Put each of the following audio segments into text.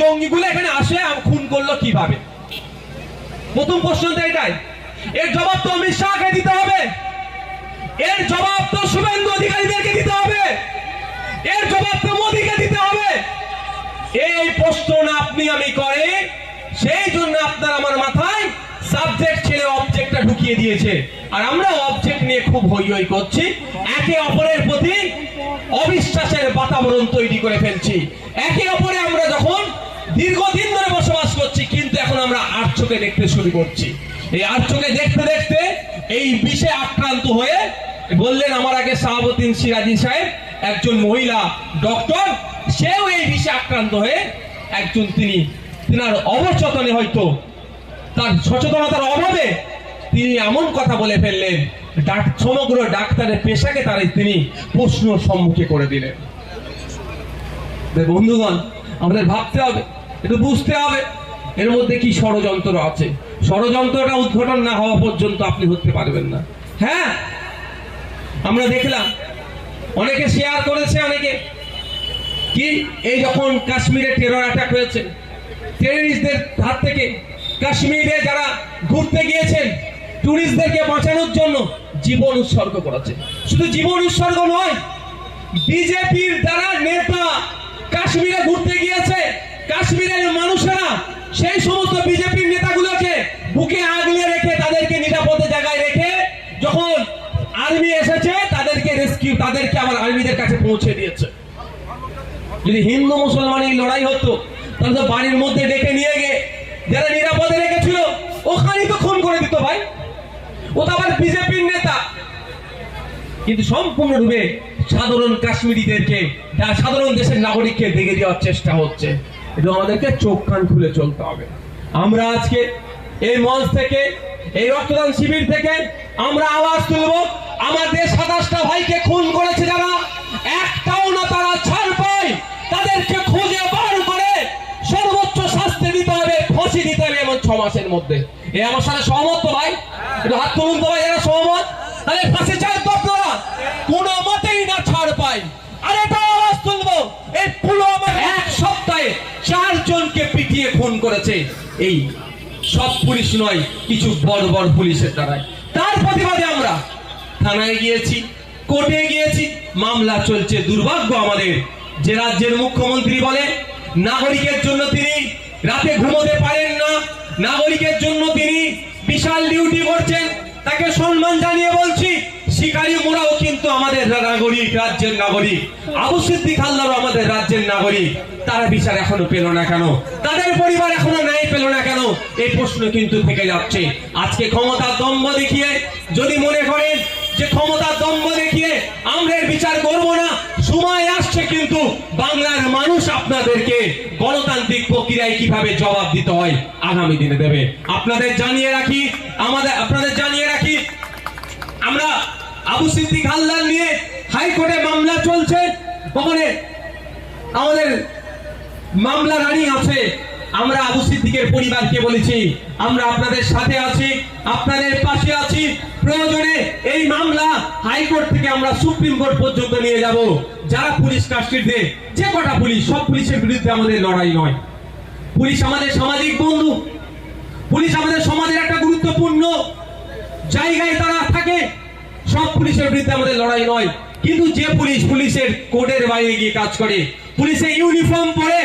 জঙ্গিগুলো এখানে আসে খুন করল কীভাবে? প্রথম প্রশ্ন তো এটাই। এর জবাব তো অমিত শাহকে দিতে হবে। এর জবাব তো শুভেন্দু অধিকারীদেরকে দিতে হবে। এর জবাব তো মোদীকে দিতে হবে। এই প্রশ্ন আপনি আমি করে, সেই জন্য আপনার আমার মাথায় সাবজেক্ট ছেড়ে অবজেক্টটা ঢুকিয়ে দিয়েছে। আর আমরা অবজেক্ট নিয়ে খুব হই হই করছি। একে অপরের প্রতি অবিশ্বাসের বাতাবরণ তৈরি করে ফেলছি। একে অপরে আমরা যখন দীর্ঘদিন ধরে বসবাস করছি, কিন্তু এখন আমরা আর চোখে দেখতে শুরু করছি। এই আর চোখে দেখতে দেখতে এই বিষে আক্রান্ত হয়ে বললেন আমার আগে শাহাবুদ্দিন সিরাজি সাহেব, একজন মহিলা ডক্টর, সেও এই বিষে আক্রান্ত হয়ে একজন তিনি, তিনার অবচেতনে হয়তো তার সচেতনতার অভাবে তিনি এমন কথা বলে ফেললেন, ডাক- সমগ্র ডাক্তারের পেশাকে তারা তিনি প্রশ্ন সম্মুখে করে দিলেন। বন্ধুগণ, আমাদের ভাবতে হবে একটু বুঝতে হবে এর মধ্যে কি ষড়যন্ত্র আছে। ষড়যন্ত্রটা উদ্ঘাটন না হওয়া পর্যন্ত আপনি ধরতে পারবেন না। হ্যাঁ? আমরা দেখলাম, অনেকে শেয়ার করেছে অনেকে। কি? এই যখন কাশ্মীরে টেরর অ্যাটাক হয়েছে টেররিস্টদের হাত থেকে কাশ্মীরে যারা ঘুরতে গিয়েছেন টুরিস্টদেরকে বাঁচানোর জন্য জীবন উৎসর্গ করেছে। শুধু জীবন উৎসর্গ নয়, বিজেপির দ্বারা নেতা কাশ্মীরে ঘুরতে গিয়েছে কাশ্মীরের মানুষেরা সেই সমস্ত বিজেপির নেতাগুলোকে বুকে আগলে রেখে তাদেরকে নিরাপদে জায়গায় রেখে যখন আর্মি এসেছে, তাদেরকে রেস্কিউ তাদেরকে আবার আর্মিদের কাছে পৌঁছে দিয়েছে। যদি হিন্দু মুসলমান এই লড়াই হতো, তাহলে তো বাড়ির মধ্যে ডেকে নিয়ে গিয়ে যারা নিরাপদে রেখেছিল, ওখানেই তো খুন করে দিত ভাই। ও তো আবার বিজেপির নেতা। কিন্তু সম্পূর্ণরূপে সাধারণ কাশ্মীরিদেরকে, সাধারণ দেশের নাগরিককে দেখে দেওয়ার চেষ্টা হচ্ছে। এটা আমাদেরকে চোখ কান খুলে চলতে হবে। আমরা আজকে এই মঞ্চ থেকে, এই রক্তদান শিবির থেকে আমরা আওয়াজ তুলব। আমাদের সাতাশটা ভাইকে খুন করেছে যারা, একটাও না তারা ছাড় পায় তাদেরকে খুঁজে বার করে সর্বোচ্চ শাস্তি দিতে হবে, ফাঁসি দিতে হবে এমন ছ মাসের মধ্যে। এ আমার সাথে সহমত তো ভাই? হাত তুলুন তো ভাই এরা সহমত তাহলে ফাঁসি চাই তো আপনারা কোনো মতেই না ছাড় পাই আর এটা আওয়াজ তুলবো এই পুলওয়ামা এক সপ্তাহে চারজনকে পিটিয়ে খুন করেছে, এই সব পুলিশ নয়, কিছু বড় বড় পুলিশের দ্বারাই তার প্রতিবাদে আমরা থানায় গিয়েছি, কোর্টে গিয়েছি, মামলা চলছে দুর্ভাগ্য আমাদের। যে রাজ্যের মুখ্যমন্ত্রী বলে নাগরিকের জন্য তিনি রাতে ঘুমোতে পারেন না, নাগরিকের জন্য তিনি বিশাল ডিউটি করছেন। তাকে সম্মান জানিয়ে বলছি শিকারী মোরাও কিন্তু আমাদের নাগরিক, রাজ্যের নাগরিক। আবু সিদ্দিক হালদারও আমাদের রাজ্যের নাগরিক। তারা বিচার এখনও পেল না কেন? তাদের পরিবার এখনও ন্যায় পেল না কেন? এই প্রশ্ন কিন্তু থেকে যাচ্ছে। আজকে ক্ষমতার দম্ভ দেখিয়ে, যদি মনে করেন যে ক্ষমতার দম্ভ দেখিয়ে আমরা বিচার করব না, সময় আসছে কিন্তু বাংলার মানুষ আপনাদেরকে গণতান্ত্রিক প্রক্রিয়ায় কীভাবে জবাব দিতে হয় আগামী দিনে দেবে। আপনাদের জানিয়ে রাখি, আমাদের আপনাদের জানিয়ে রাখি, আমরা আবু সিদ্দিক হালদার নিয়ে হাইকোর্টে মামলা চলছে। ওখানে আমাদের মামলা রানি আছে। আমরা আবু সিদ্দিকের পরিবারকে বলেছি, আমরা আপনাদের সাথে আছি, আপনাদের পাশে আছি। প্রয়োজনে এই মামলা হাইকোর্ট থেকে আমরা সুপ্রিম কোর্ট পর্যন্ত নিয়ে যাব। যারা পুলিশ কাস্টডিতে যে কটা পুলিশ, সব পুলিশের বিরুদ্ধে আমাদের লড়াই নয়। পুলিশ আমাদের সামাজিক বন্ধু। পুলিশ আমাদের সমাজের একটা গুরুত্বপূর্ণ জায়গায় তারা থাকে। সব পুলিশের বিরুদ্ধে আমাদের লড়াই নয়। কিন্তু যে পুলিশ পুলিশের কোর্টের বাইরে গিয়ে কাজ করে পুলিশের ইউনিফর্ম পরে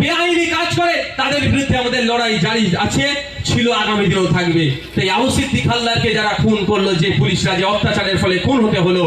বেআইনি কাজ করে তাদের বিরুদ্ধে আমাদের লড়াই জারি আছে ছিল আগামী দিনেও থাকবে। তাই আবু সিদ্দিক হালদারকে যারা খুন করল যে পুলিশরা যে অত্যাচারের ফলে খুন হতে হলো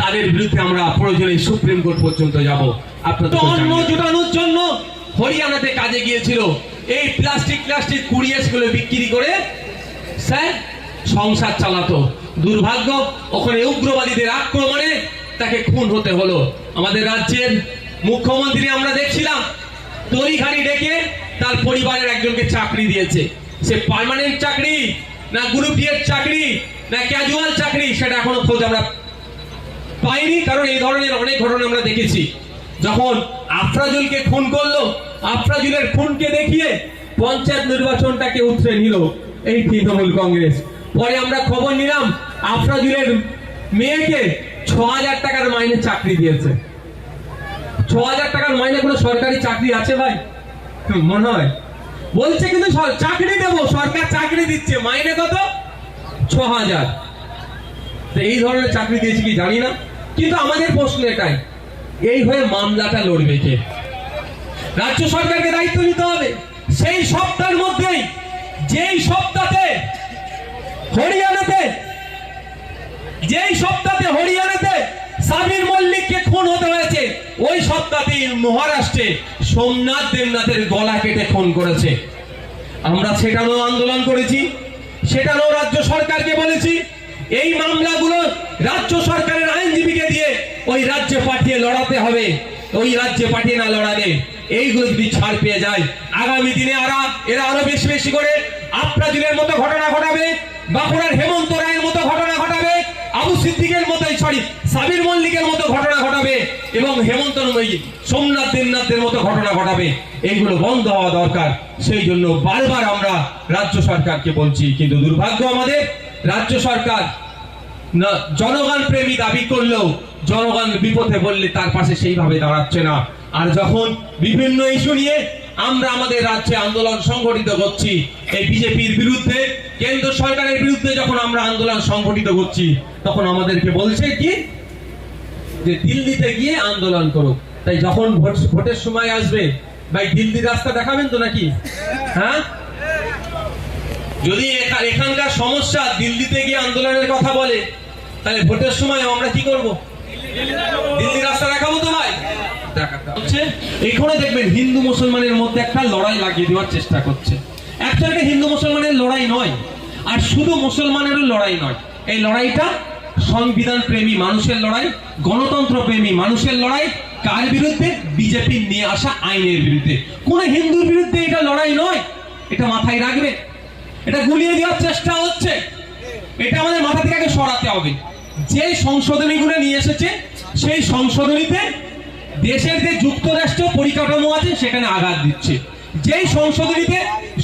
তাদের বিরুদ্ধে আমরা প্রয়োজনে সুপ্রিম কোর্ট পর্যন্ত যাব। আপনাদের অন্ন জোটানোর জন্য হরিয়ানাতে কাজে গিয়েছিল। এই প্লাস্টিক প্লাস্টিক কুড়িয়ে সেগুলো বিক্রি করে স্যার সংসার চালাতো। দুর্ভাগ্য, ওখানে উগ্রবাদীদের আক্রমণে তাকে খুন হতে হলো। আমাদের রাজ্যের মুখ্যমন্ত্রী আমরা দেখছিলাম, তড়িঘাড়ি ডেকে তার পরিবারের একজনকে চাকরি দিয়েছে। সে পার্মানেন্ট চাকরি, না গ্রুপ ডি এর চাকরি, না ক্যাজুয়াল চাকরি, সেটা এখনও খোঁজ আমরা পাইনি, কারণ এই ধরনের অনেক ঘটনা আমরা দেখেছি। যখন আফরাজুলকে খুন করল, আফরাজুলের খুনকে দেখিয়ে পঞ্চায়েত নির্বাচনটাকে উতরে নিল এই তৃণমূল কংগ্রেস। পরে আমরা খবর নিলাম, আফরাজুলের মেয়েকে ছ হাজার টাকার মাইনে চাকরি দিয়েছে। ছ হাজার টাকার মাইনে কোনো সরকারি চাকরি আছে ভাই? মনে হয়। বলছে কিন্তু চাকরি দেবো, সরকার চাকরি দিচ্ছে, মাইনে কত? ছ হাজার এই ধরনের চাকরি দিয়েছে কি জানি না, কিন্তু আমাদের প্রশ্ন এটাই, এই হয়ে মামলাটা লড়বে কে? রাজ্য সরকারকে দায়িত্ব নিতে হবে। সেই সপ্তাহের মধ্যেই, যেই সপ্তাহে হরিয়ানাতে, যেই সপ্তাহে হরিয়ানাতে সাবির মল্লিককে খুন হতে হয়েছে, ওই সপ্তাহে মহারাষ্ট্রে সোমনাথ দেবনাথের গলা কেটে খুন করেছে। আমরা সেটারও আন্দোলন করেছি, সেটারও রাজ্য সরকারকে বলেছি, এই মামলাগুলো রাজ্য সরকারের আইনজীবীকে দিয়ে ওই রাজ্যে পাঠিয়ে লড়াতে হবে, ওই রাজ্যে পাঠিয়ে না লড়ালে এইগুলো যদি ছাড় পেয়ে যায়, আগামী দিনে আরা, এরা আরও বেশি বেশি করে আপনার আপ্রাজুলের মতো ঘটনা ঘটাবে বাঁকুড়ার হেমন্ত রায়ের মতো ঘটনা ঘটাবে, আবু সিদ্দিকের মতো সরি সাবির মল্লিকের মতো ঘটনা ঘটাবে, এবং হেমন্ত সোমনাথ দেবনাথের মতো ঘটনা ঘটাবে। এইগুলো বন্ধ হওয়া দরকার। সেই জন্য বারবার আমরা রাজ্য সরকারকে বলছি, কিন্তু দুর্ভাগ্য আমাদের, রাজ্য সরকার জনগণ প্রেমী দাবি করলেও জনগণ বিপথে বললে তার পাশে সেইভাবে দাঁড়াচ্ছে না। আর যখন বিভিন্ন ইস্যু নিয়ে আমরা আমাদের রাজ্যে আন্দোলন সংগঠিত করছি। এই বিজেপির বিরুদ্ধে, কেন্দ্র সরকারের বিরুদ্ধে যখন আমরা আন্দোলন সংগঠিত করছি, তখন আমাদেরকে বলছে কি? যে দিল্লিতে গিয়ে আন্দোলন করো তাই যখন ভোট, ভোটের সময় আসবে, ভাই দিল্লির রাস্তা দেখাবেন তো নাকি? হ্যাঁ? যদি এখা- এখানকার সমস্যা দিল্লিতে গিয়ে আন্দোলনের কথা বলে, তাহলে ভোটের সময় আমরা কি করব? দিল্লি রাস্তা দেখাবো তো ভাই। হচ্ছে, এখানে দেখবেন হিন্দু মুসলমানের মধ্যে একটা লড়াই লাগিয়ে দেওয়ার চেষ্টা করছে। অ্যাকচুয়ালি হিন্দু মুসলমানের লড়াই নয়, আর শুধু মুসলমানেরও লড়াই নয়। এই লড়াইটা সংবিধান প্রেমী মানুষের লড়াই গণতন্ত্র প্রেমী মানুষের লড়াই, কার বিরুদ্ধে? বিজেপির নিয়ে আসা আইনের বিরুদ্ধে। কোন হিন্দুর বিরুদ্ধে এটা লড়াই নয়, এটা মাথায় রাখবে। এটা গুলিয়ে দেওয়ার চেষ্টা হচ্ছে। এটা আমাদের মাথা থেকে আগে সরাতে হবে। যে সংশোধনীগুলো নিয়ে এসেছে, সেই সংশোধনীতে দেশের যে যুক্তরাষ্ট্র পরিকাঠামো আছে, সেখানে আঘাত দিচ্ছে। যেই সংশোধনীতে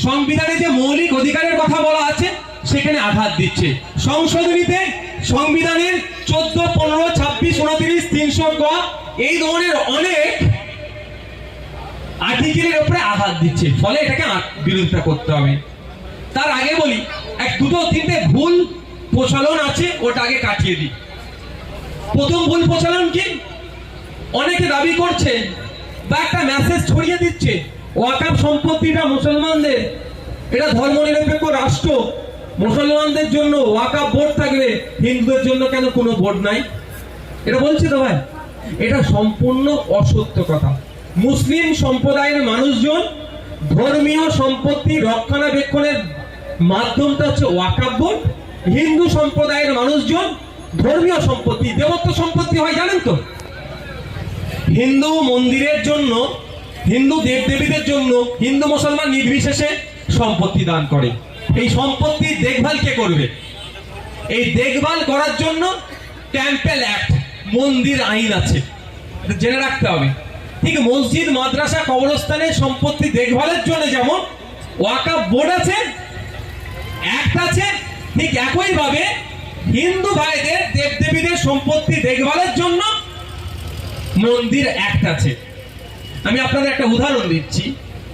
সংবিধানে যে মৌলিক অধিকারের কথা বলা আছে, সেখানে আঘাত দিচ্ছে। সংশোধনীতে সংবিধানের চোদ্দ, পনেরো, ছাব্বিশ, উনত্রিশ, তিনশো ক এই ধরনের অনেক আর্টিকেলের উপরে আঘাত দিচ্ছে। ফলে এটাকে বিরোধিতা করতে হবে। তার আগে বলি, এক দুটো তিনটে ভুল প্রচলন আছে ওটা আগে কাটিয়ে দিই। প্রথম ভুল প্রচলন কি? অনেকে দাবি করছে বা একটা মেসেজ ছড়িয়ে দিচ্ছে, ওয়াকাব সম্পত্তিটা মুসলমানদের, এটা ধর্মনিরপেক্ষ রাষ্ট্র, মুসলমানদের জন্য ওয়াকাব বোর্ড থাকবে হিন্দুদের জন্য কেন কোনো বোর্ড নাই? এটা বলছি তো ভাই, এটা সম্পূর্ণ অসত্য কথা। মুসলিম সম্প্রদায়ের মানুষজন ধর্মীয় সম্পত্তি রক্ষণাবেক্ষণের মাধ্যমটা হচ্ছে ওয়াকাব বোর্ড। হিন্দু সম্প্রদায়ের মানুষজন ধর্মীয় সম্পত্তি, দেবত্ব সম্পত্তি হয়, জানেন তো? হিন্দু মন্দিরের জন্য, হিন্দু দেবদেবীদের জন্য হিন্দু মুসলমান নির্বিশেষে সম্পত্তি দান করে। এই সম্পত্তির দেখভাল কে করবে? এই দেখভাল করার জন্য টেম্পেল অ্যাক্ট মন্দির আইন আছে। জেনে রাখতে হবে। ঠিক মসজিদ, মাদ্রাসা কবরস্থানের সম্পত্তি দেখভালের জন্য যেমন ওয়াকা বোর্ড আছে অ্যাক্ট আছে, ঠিক একইভাবে হিন্দু ভাইদের, দেবদেবীদের সম্পত্তি দেখভালের জন্য মন্দির অ্যাক্ট আছে। আমি আপনাদের একটা উদাহরণ দিচ্ছি।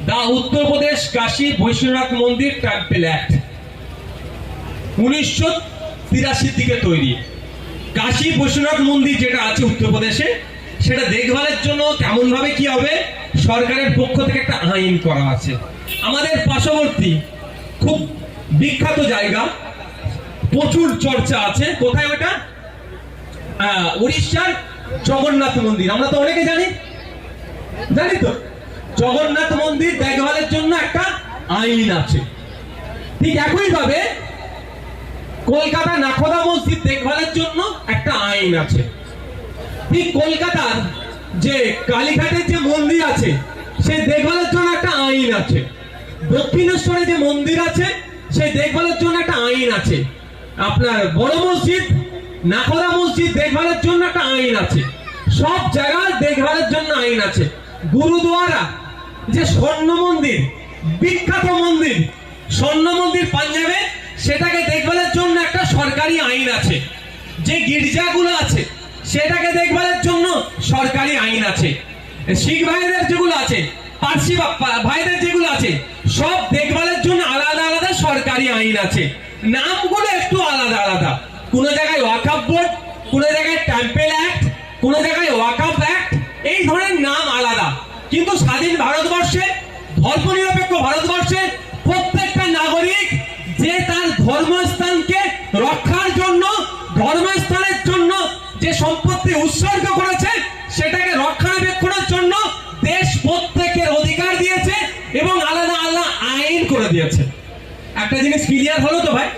দা উত্তরপ্রদেশ কাশী বৈশ্বনাথ মন্দির টেম্পেল অ্যাক্ট উনিশশো তিরাশির দিকে তৈরি। কাশী বৈশ্বনাথ মন্দির যেটা আছে উত্তরপ্রদেশে সেটা দেখভালের জন্য কেমন ভাবে কি হবে? সরকারের পক্ষ থেকে একটা আইন করা আছে। আমাদের পার্শ্ববর্তী খুব বিখ্যাত জায়গা, প্রচুর চর্চা আছে। কোথায় ওটা? উড়িষ্যার জগন্নাথ মন্দির। আমরা তো অনেকে জানি। জানি তো? জগন্নাথ মন্দির দেখভালের জন্য একটা আইন আছে। ঠিক একইভাবে কলকাতা নাখোদা মসজিদ দেখভালের জন্য একটা আইন আছে। ঠিক কলকাতার যে কালীঘাটের যে মন্দির আছে, সেই দেখভালের জন্য একটা আইন আছে। দক্ষিণেশ্বরে যে মন্দির আছে, সেই দেখভালের জন্য একটা আইন আছে। আপনার বড় মসজিদ নাখোদা মসজিদ দেখভালের জন্য একটা আইন আছে। সব জায়গায় দেখভালের জন্য আইন আছে। গুরুদুয়ারা, যে স্বর্ণ মন্দির, বিখ্যাত মন্দির, স্বর্ণ মন্দির পাঞ্জাবে, সেটাকে দেখভালের জন্য একটা সরকারি আইন আছে। যে গির্জাগুলো আছে, সেটাকে দেখভালের জন্য সরকারি আইন আছে। শিখ ভাইদের যেগুলো আছে, পার্সি ভাইদের যেগুলো আছে, সব দেখভালের জন্য আলাদা আলাদা সরকারি আইন আছে। নামগুলো একটু আলাদা আলাদা। কোন জায়গায় ওয়াকাফ বোর্ড কোন জায়গায় টেম্পেল অ্যাক্ট কোন জায়গায় ওয়াকাফ অ্যাক্ট এই ধরনের নাম আলাদা। কিন্তু স্বাধীন ভারতবর্ষে ধর্মনিরপেক্ষ ভারতবর্ষে প্রত্যেকটা নাগরিক যে তার ধর্মস্থানকে রক্ষার জন্য, ধর্মস্থানের জন্য যে সম্পত্তি উৎসর্গ করেছে, সেটাকে রক্ষণাবেক্ষণের জন্য দেশ প্রত্যেকের অধিকার দিয়েছে এবং আলাদা আলাদা আইন করে দিয়েছে। একটা জিনিস ক্লিয়ার হলো তো ভাই?